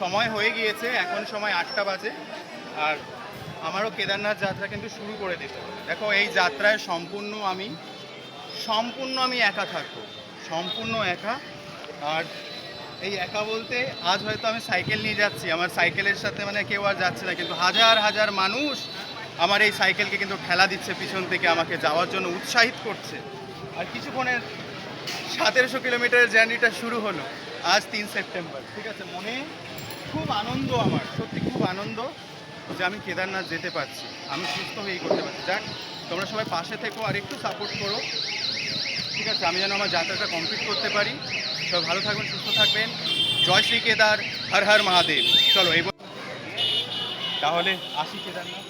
সময় হয়ে গিয়েছে, এখন সময় আটটা বাজে। আর আমারও কেদারনাথ যাত্রা কিন্তু শুরু করে দিতে দেখো, এই যাত্রায় সম্পূর্ণ আমি সম্পূর্ণ আমি একা থাকব। সম্পূর্ণ একা। আর এই একা বলতে আজ হয়তো আমি সাইকেল নিয়ে যাচ্ছি। আমার সাইকেলের সাথে মানে কেউ আর যাচ্ছে না, কিন্তু হাজার হাজার মানুষ আমার এই সাইকেলকে কিন্তু ঠেলা দিচ্ছে, পিছন থেকে আমাকে যাওয়ার জন্য উৎসাহিত করছে। আর কিছুক্ষণের সতেরোশো কিলোমিটারের জার্নিটা শুরু হলো আজ তিন সেপ্টেম্বর। ঠিক আছে, মনে খুব আনন্দ আমার, সত্যি খুব আনন্দ যে আমি কেদারনাথ যেতে পারছি। আমি সুস্থ হয়েই করতে পারছি। যাক, তোমরা সবাই পাশে থেকো আর একটু সাপোর্ট করো। ঠিক আছে, আমি যেন আমার যাত্রাটা কমপ্লিট করতে পারি। সব ভালো থাকবেন, সুস্থ থাকবেন। জয় শ্রী কেদার, হর হর মহাদেব। চলো এই তাহলে আসি কেদারনাথ।